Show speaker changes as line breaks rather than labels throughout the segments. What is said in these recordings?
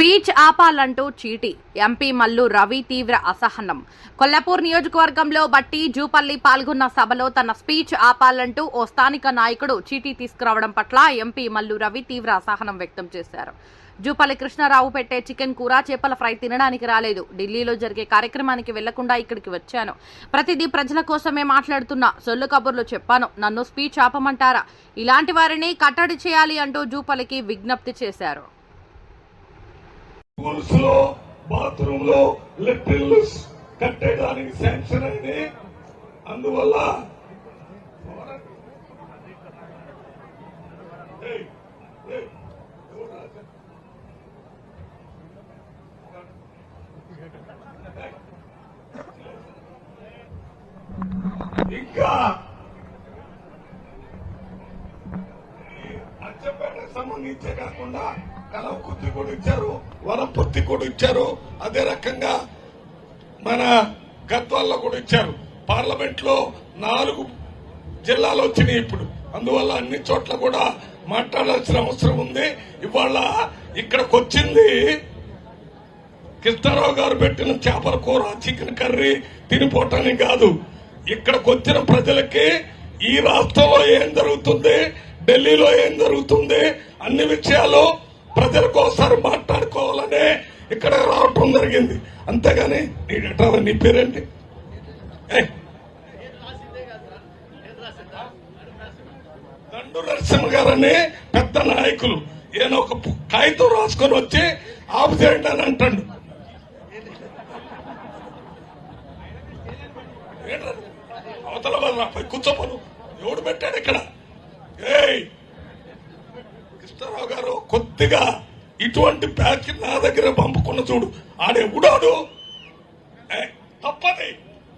Speech ఆపాలంటూ చీటీ. MP Mallu Ravi తీవ్ర అసహనం. కొల్లాపూర్ నియోజకవర్గంలో బట్టి జూపల్లి పాల్గొన్న సభలో తన స్పీచ్ ఆపాలంటూ ఓ స్థానిక నాయకుడు చీటీ తీసుకురావడం పట్ల ఎంపీ మల్లు రవి తీవ్ర అసహనం వ్యక్తం చేశారు. జూపల్లి కృష్ణారావు పెట్టే చికెన్ కూర చేపల ఫ్రై తినడానికి రాలేదు. ఢిల్లీలో జరిగే కార్యక్రమానికి వెళ్ళకుండా ఇక్కడికి వచ్చాను. ప్రతిదీ ప్రజల కోసమే మాట్లాడుతున్నా. సొల్లు కబుర్లు చెప్పాను. నన్ను స్పీచ్ ఆపమంటారా? ఇలాంటి వారిని కట్టడి చేయాలి అంటూ జూపల్లికి విజ్ఞప్తి చేశారు.
స్కూల్స్లో బాత్రూమ్లో లిటిల్ కట్టేదానికి శాంక్షన్ అయింది అందువల్ల ఇంకా ఈ అచ్చంపేటకు సంబంధించే కాకుండా కలవకుర్తి కూడా ఇచ్చారు వనపర్తి కూడా ఇచ్చారు. అదే రకంగా మన గద్వాల్లో కూడా ఇచ్చారు. పార్లమెంట్లో నాలుగు జిల్లాలు వచ్చినాయి ఇప్పుడు. అందువల్ల అన్ని చోట్ల కూడా మాట్లాడాల్సిన అవసరం ఉంది. ఇవాళ ఇక్కడికి వచ్చింది కృష్ణారావు గారు పెట్టిన చేపల కూర చికెన్ కర్రీ తినిపోవటానికి కాదు. ఇక్కడికి వచ్చిన ప్రజలకి ఈ రాష్ట్రంలో ఏం జరుగుతుంది? ఢిల్లీలో ఏం జరుగుతుంది? అన్ని విషయాలు ప్రజలకు ఒకసారి మాట్లాడుకోవాలనే ఇక్కడ రావటం జరిగింది. అంతేగాని నీ ఎట్లా నీ పేరేంటి దండు నరసింహ గారని పెద్ద నాయకులు. ఈయన ఒక కాగితం రాసుకొని వచ్చి ఆపు చేయండి అని అంటాడు. అవతల వల్ల పోయి కూర్చోపను. ఎవడు పెట్టాడు ఇక్కడ? ఏయ్! కృష్ణారావు గారు కొద్దిగా ఇటువంటి బ్యాచ్ నా దగ్గర పంపుకున్న చూడు ఆడే ఉడాడు తప్పది.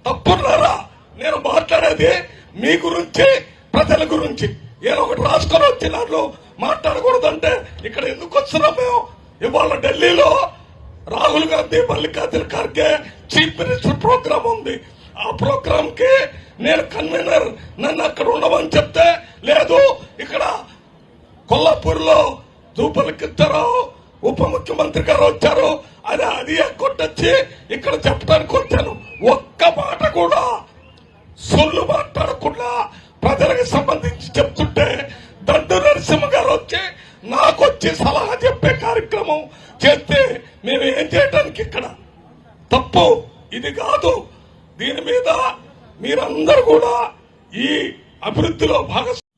తప్పున్నారా? నేను మాట్లాడేది మీ గురించి ప్రజల గురించి. ఏదో ఒకటి రాసుకొని వచ్చి దాంట్లో మాట్లాడకూడదంటే ఇక్కడ ఎందుకు వస్తున్నాం మేము? ఇవాళ ఢిల్లీలో Rahul Gandhi Mallikarjuna Kharge chief minister programme ఉంది. ఆ ప్రోగ్రామ్కి నేను కన్వీనర్ నన్ను అక్కడ ఉండమని చెప్తే లేదు ఇక్కడ కొల్లాపూర్లో దూపల కిత్తరావు ఉప ముఖ్యమంత్రి గారు వచ్చారు అది అది కొట్టొచ్చి ఇక్కడ చెప్పడానికి వచ్చాను. ఒక్క మాట కూడా సొల్లు మాట్లాడకుండా ప్రజలకు సంబంధించి చెప్తుంటే దండు నరసింహ గారు వచ్చి నాకు వచ్చి సలహా చెప్పే కార్యక్రమం చేస్తే మేము ఏం చేయడానికి ఇక్కడ? తప్పు. ఇది కాదు. దీని మీద మీరందరూ కూడా ఈ అభివృద్ధిలో భాగస్వామి